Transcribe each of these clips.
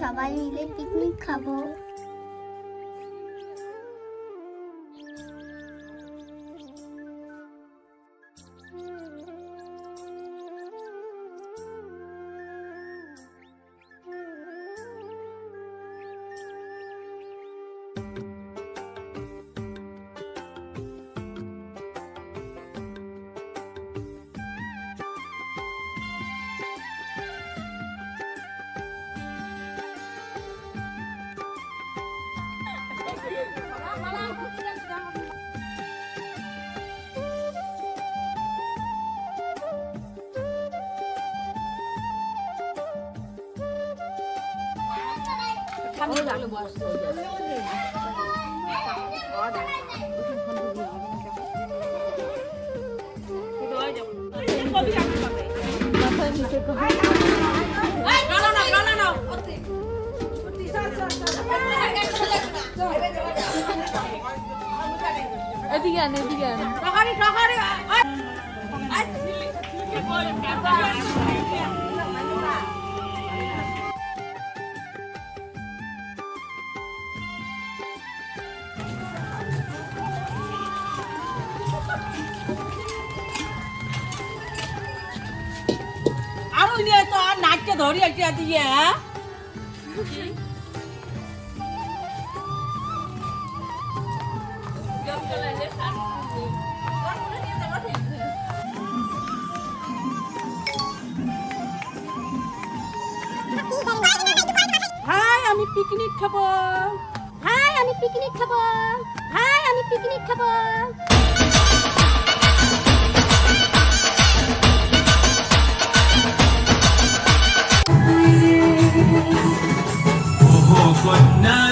সবাই মিলে পিকনিক খাব। এদিকে আন নিয়ে তো আর নাচতে ধরি একটা দিয়ে হ্যাঁ হাই আমি পিকনিক খাব হাই আমি পিকনিক খাব হাই আমি পিকনিক খাব one now?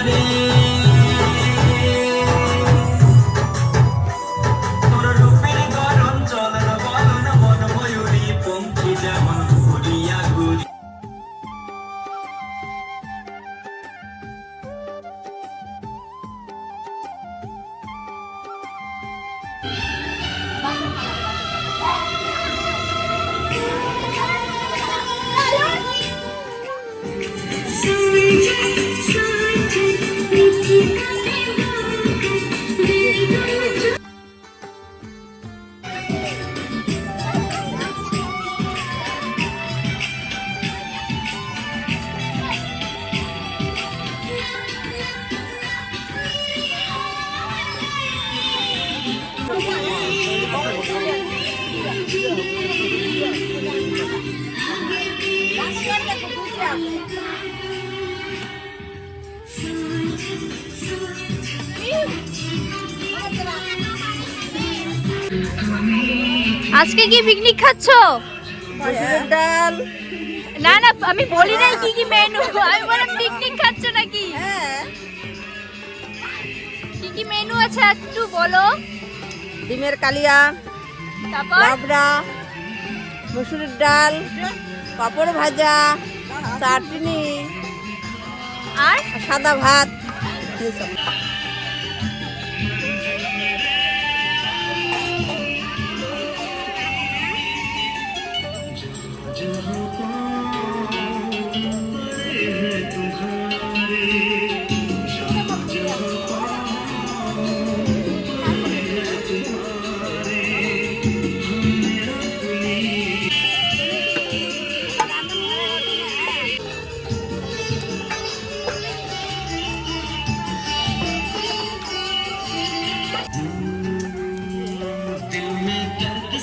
আজকে কি পিকনিক খাচ্ছ? ডাল। না না আমি বলি নাই কি কি মেনু আমি বললাম পিকনিক খাচ্ছ নাকি? হ্যাঁ। কি কি মেনু আছে একটু বলো। ডিমের কালিয়া তারপর? লাবড়া মুসুরির ডাল পাপড় ভাজা চাটনি আর সাদা ভাত।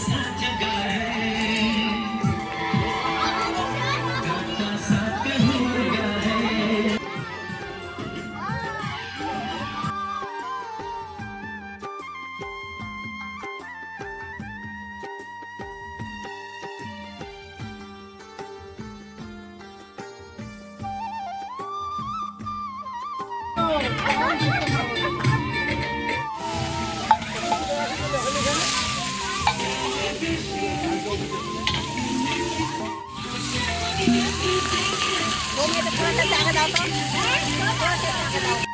Jackson. And stop.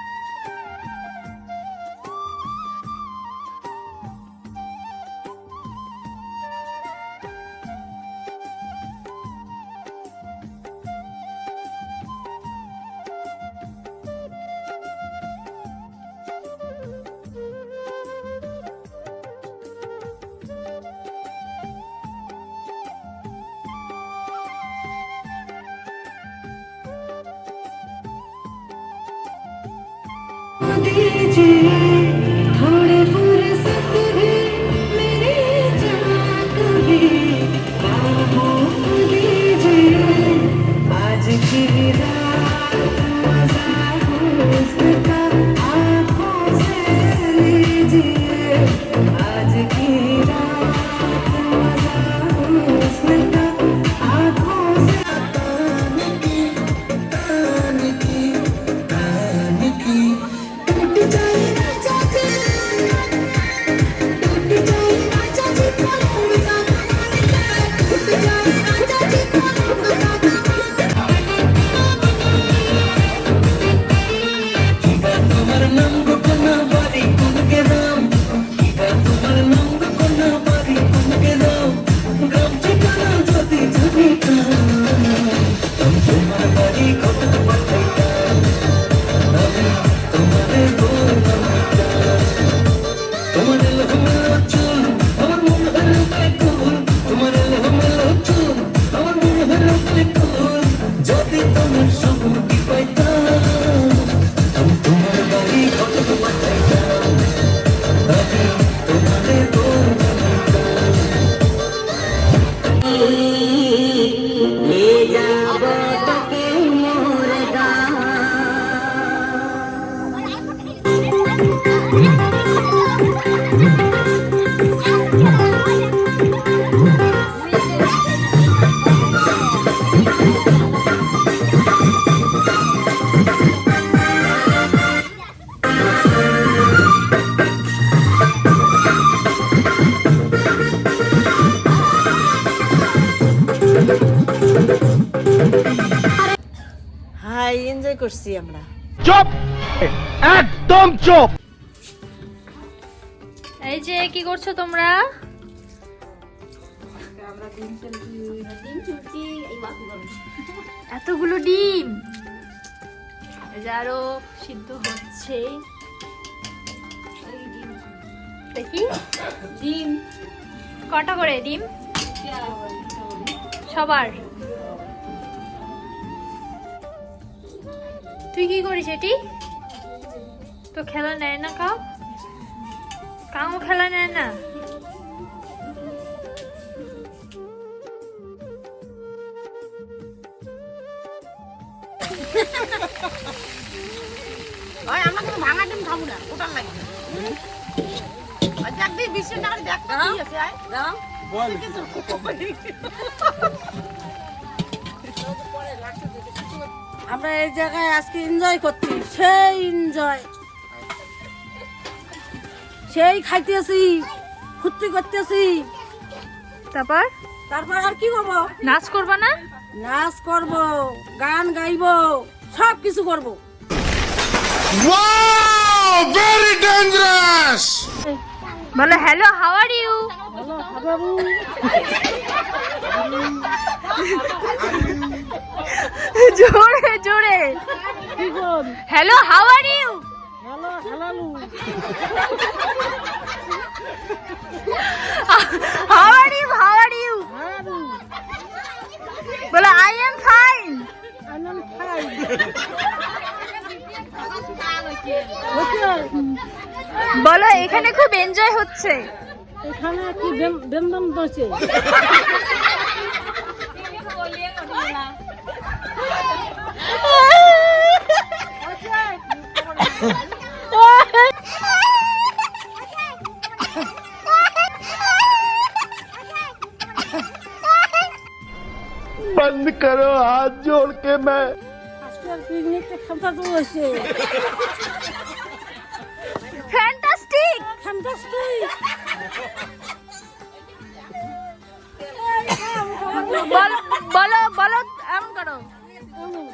তোমার এনজয় করছি আমরা এই যে কি করছ তোমরা? এতগুলো ডিম! এই আরও সিদ্ধ হচ্ছে। দেখি। ডিম। কটা করে ডিম? সবার। তুই কি করিস এটি? তো খেলা নেয় না কাউ? কাউ খেলা নেয় না? আমরা ভাঙা ডিম খাব না ওটার লাগবে। ওই দেখ টাকা দেখ কি আছে আয়। দাও আমরা এই জায়গায় আজকে এনজয় করছি সেই এনজয় সেই খাইতেছি ফুর্তি করতেছি। তারপর? তারপর আর কি করব? নাচ করবা না? নাচ করব গান গাইবো সব কিছু করব! Very dangerous! বলো হ্যালো হাউ আর ইউ জোরে। Hello how are you how are you how are you বলো আই এম ফাইন বলো এখানে খুব এনজয় হচ্ছে। এখানে কি বেমদম করছে? बंद हाथ जोड़ के मैं আজকের পিকনিকটা খামটা তো হয়েছে ফ্যান্টাস্টিক ফ্যান্টাস্টিক বলো বলো বলো এমন করো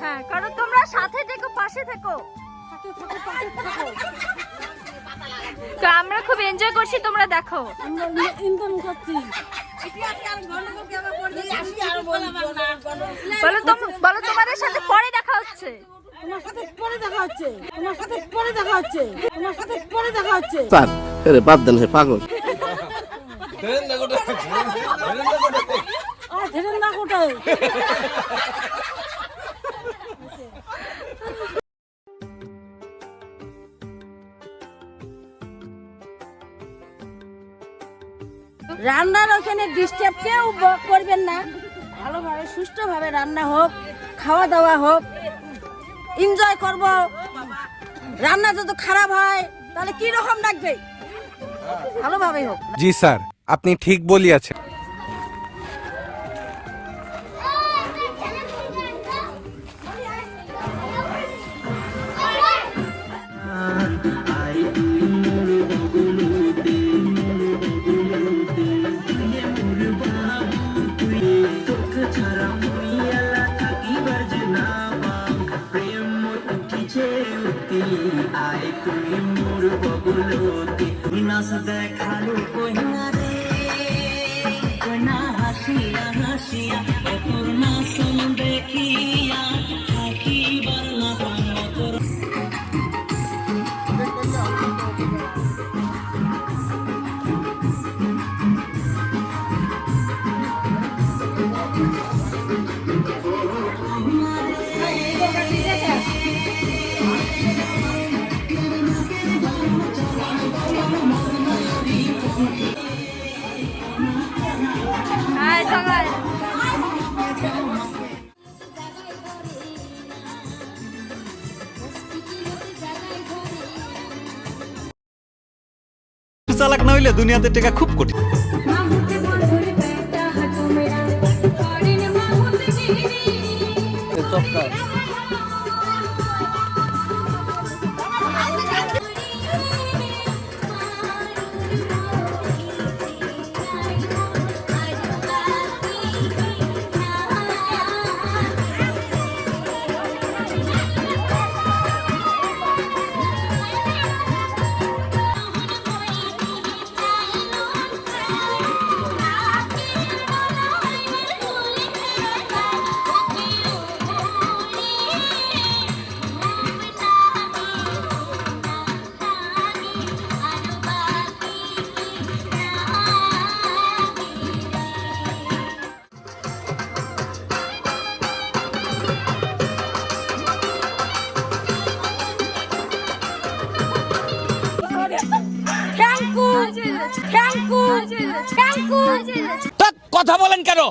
হ্যাঁ করো তোমরা সাথে থেকো পাশে থেকো তো আমরা খুব এনজয় করছি তোমরা দেখো আমরা ইনকাম করছি বলো বলো তোমাদের সাথে পরে দেখা হচ্ছে। তোমার সাথে পরে দেখা হচ্ছে তোমার সাথে পরে দেখা হচ্ছে তোমার সাথে পরে দেখা হচ্ছে স্যার আরে বাদ দেন হে পাগল। ধরেন না কোটায় রান্নার ওখানে ডিস্টার্ব কেউ করবেন না। ভালোভাবে, সুষ্ঠুভাবে রান্না হোক, খাওয়া দাওয়া হোক এনজয় করব। রান্না যদি খারাপ হয়, তাহলে কি রকম লাগবে? ভালোভাবে হোক। জি স্যার, আপনি ঠিক বলিয়াছেন। দেখাল নাচ দেখাল কইনা দুনিয়াতে টেকা খুব কঠিন। থ্যাংকু কথা বলেন কেন?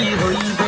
আর কি হইবে